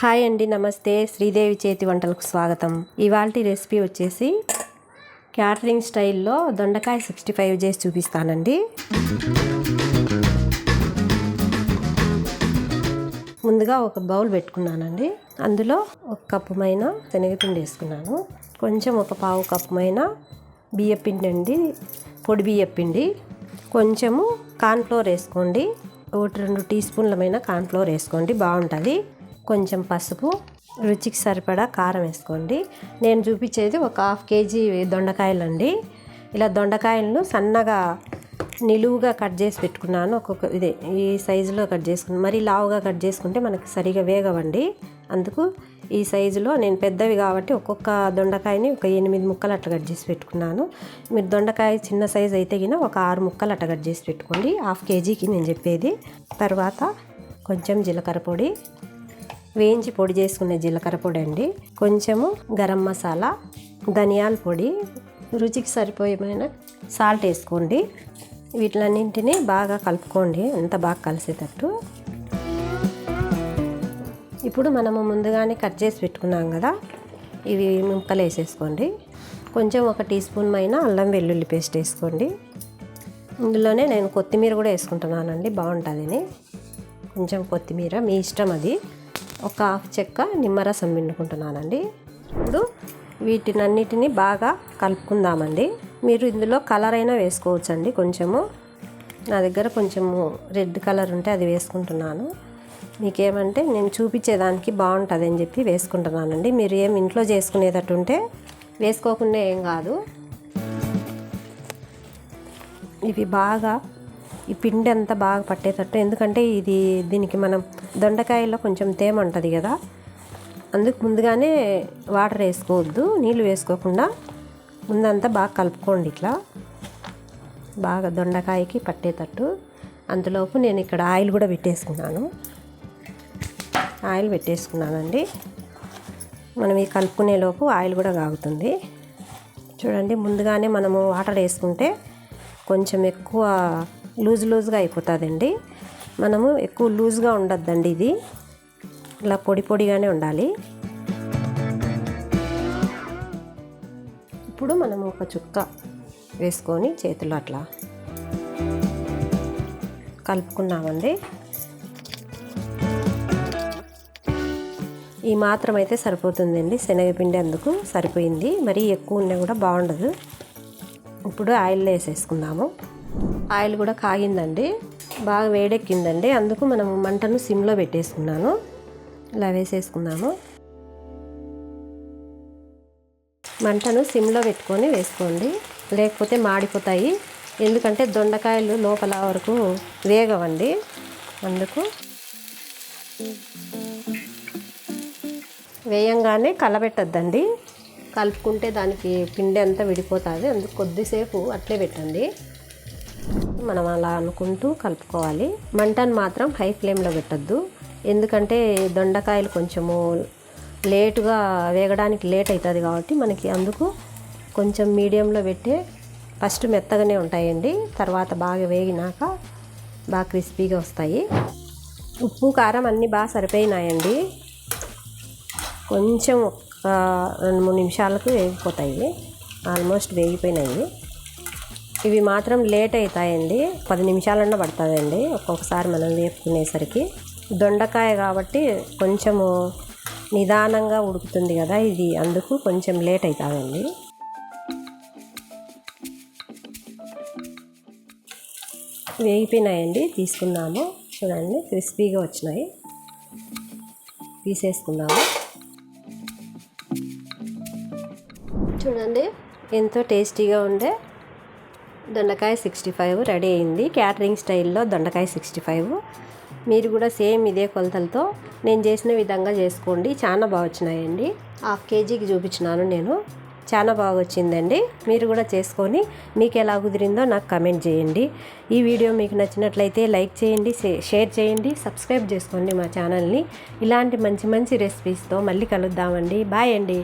Hi అండి నమస్తే. శ్రీదేవి చేతి వంటలకు స్వాగతం. ఇవాళ రెసిపీ వచ్చేసి క్యాటరింగ్ స్టైల్లో దొండకాయ సిక్స్టీ ఫైవ్ చేసి చూపిస్తానండి. ముందుగా ఒక బౌల్ పెట్టుకున్నానండి. అందులో ఒక కప్పు మైన శనగపిండి వేసుకున్నాను. కొంచెం ఒక పావు కప్పు మైన బియ్యపిండి అండి పొడి బియ్యపిండి. కొంచెము కార్న్ఫ్లోర్ వేసుకోండి. ఒకటి రెండు టీ స్పూన్లమైన కార్న్ఫ్లోర్ వేసుకోండి. బాగుంటుంది. కొంచెం పసుపు రుచికి సరిపడా కారం వేసుకోండి. నేను చూపించేది ఒక హాఫ్ కేజీ దొండకాయలు అండి ఇలా దొండకాయలను సన్నగా నిలువుగా కట్ చేసి పెట్టుకున్నాను. ఒక్కొక్క ఇదే ఈ సైజులో కట్ చేసుకున్నాను. మరీ లావుగా కట్ చేసుకుంటే మనకి సరిగా వేగవండి. అందుకు ఈ సైజులో నేను పెద్దవి కాబట్టి ఒక్కొక్క దొండకాయని ఒక ఎనిమిది ముక్కలు అట్లా కట్ చేసి పెట్టుకున్నాను. మీరు దొండకాయ చిన్న సైజు అయితే గిన ఒక ఆరు ముక్కలు అట్లా కట్ చేసి పెట్టుకోండి. హాఫ్ కేజీకి నేను చెప్పేది. తర్వాత కొంచెం జీలకర్ర పొడి వేయించి పొడి చేసుకునే జీలకర్ర పొడి అండి. కొంచెము గరం మసాలా ధనియాల పొడి రుచికి సరిపోయేమైన సాల్ట్ వేసుకోండి. వీటిలన్నింటినీ బాగా కలుపుకోండి. అంత బాగా కలిసేటట్టు. ఇప్పుడు మనము ముందుగానే కట్ చేసి పెట్టుకున్నాం కదా ఇవి ముక్కలు వేసేసుకోండి. కొంచెం ఒక టీ స్పూన్ పైన అల్లం వెల్లుల్లి పేస్ట్ వేసుకోండి. ఇందులోనే నేను కొత్తిమీర కూడా వేసుకుంటున్నానండి బాగుంటుందని. కొంచెం కొత్తిమీర మీ ఇష్టం అది. ఒక హాఫ్ చెక్క నిమ్మరసం పిండుకుంటున్నానండి. ఇప్పుడు వీటినన్నిటిని బాగా కలుపుకుందామండి. మీరు ఇందులో కలర్ అయినా వేసుకోవచ్చండి కొంచెము. నా దగ్గర కొంచెము రెడ్ కలర్ ఉంటే అది వేసుకుంటున్నాను. మీకేమంటే నేను చూపించేదానికి బాగుంటుంది అని చెప్పి వేసుకుంటున్నానండి. మీరు ఏం ఇంట్లో చేసుకునేటట్టు ఉంటే వేసుకోకుండా ఏం కాదు. ఇవి బాగా ఈ పిండి అంతా బాగా పట్టేటట్టు. ఎందుకంటే ఇది దీనికి మనం దొండకాయలో కొంచెం తేమ ఉంటుంది కదా. అందుకు ముందుగానే వాటర్ వేసుకోవద్దు నీళ్ళు వేసుకోకుండా ముందంతా బాగా కలుపుకోండి ఇట్లా. బాగా దొండకాయకి పట్టేటట్టు. అంతలోపు నేను ఇక్కడ ఆయిల్ కూడా పెట్టేసుకున్నాను. ఆయిల్ పెట్టేసుకున్నానండి. మనం ఈ కలుపుకునేలోపు ఆయిల్ కూడా కాగుతుంది. చూడండి ముందుగానే మనము వాటర్ వేసుకుంటే కొంచెం ఎక్కువ లూజ్ లూజ్గా అయిపోతుందండి. మనము ఎక్కువ లూజ్గా ఉండొద్దండి ఇది. ఇలా పొడి పొడిగానే ఉండాలి. ఇప్పుడు మనము ఒక చుక్క వేసుకొని చేతులు అట్లా కలుపుకున్నామండి. ఈ మాత్రం అయితే సరిపోతుందండి. శనగపిండి అందుకు సరిపోయింది. మరీ ఎక్కువ ఉన్నా కూడా బాగుండదు. ఇప్పుడు ఆయిల్లో వేసేసుకుందాము. ఆయిల్ కూడా కాగిందండి. బాగా వేడెక్కిందండి. అందుకు మనం మంటను సిమ్లో పెట్టేసుకున్నాను. ఇలా వేసేసుకున్నాము మంటను సిమ్లో పెట్టుకొని వేసుకోండి. లేకపోతే మాడిపోతాయి. ఎందుకంటే దొండకాయలు లోపల వరకు వేగవండి. అందుకు వేయంగానే కలబెట్టద్దండి. కలుపుకుంటే దానికి పిండి అంతా విడిపోతుంది. అందుకు కొద్దిసేపు అట్లే పెట్టండి. మనం అలా అనుకుంటూ కలుపుకోవాలి. మంటను మాత్రం హై ఫ్లేమ్లో పెట్టద్దు. ఎందుకంటే దొండకాయలు కొంచెము లేటుగా వేగడానికి లేట్ అవుతుంది కాబట్టి మనకి అందుకు కొంచెం మీడియంలో పెట్టి ఫస్ట్ మెత్తగానే ఉంటాయండి. తర్వాత బాగా వేగినాక బాగా క్రిస్పీగా వస్తాయి. ఉప్పు కారం అన్నీ బాగా సరిపోయినాయండి. కొంచెం ఒక రెండు మూడు నిమిషాలకు వేగిపోతాయి. ఆల్మోస్ట్ వేగిపోయినాయి. ఇవి మాత్రం లేట్ అవుతాయండి పది నిమిషాలన్నా పడుతుందండి ఒక్కొక్కసారి మనం వేపుకునేసరికి. దొండకాయ కాబట్టి కొంచెము నిదానంగా ఉడుకుతుంది కదా ఇది. అందుకు కొంచెం లేట్ అవుతుందండి వేగిపోయినాయండి. తీసుకున్నాము. చూడండి క్రిస్పీగా వచ్చినాయి. తీసేసుకున్నాము. చూడండి ఎంతో టేస్టీగా ఉండే దొండకాయ సిక్స్టీ ఫైవ్ రెడీ అయింది. క్యాటరింగ్ స్టైల్లో దొండకాయ సిక్స్టీ ఫైవ్ మీరు కూడా సేమ్ ఇదే కొలతలతో నేను చేసిన విధంగా చేసుకోండి. చాలా బాగా వచ్చినాయండి. హాఫ్ కేజీకి చూపించినాను నేను. చాలా బాగా వచ్చిందండి. మీరు కూడా చేసుకొని మీకు ఎలా కుదిరిందో నాకు కమెంట్ చేయండి. ఈ వీడియో మీకు నచ్చినట్లయితే లైక్ చేయండి షేర్ చేయండి సబ్స్క్రైబ్ చేసుకోండి మా ఛానల్ని ఇలాంటి మంచి మంచి రెసిపీస్తో మళ్ళీ కలుద్దామండి. బాయ్ అండి.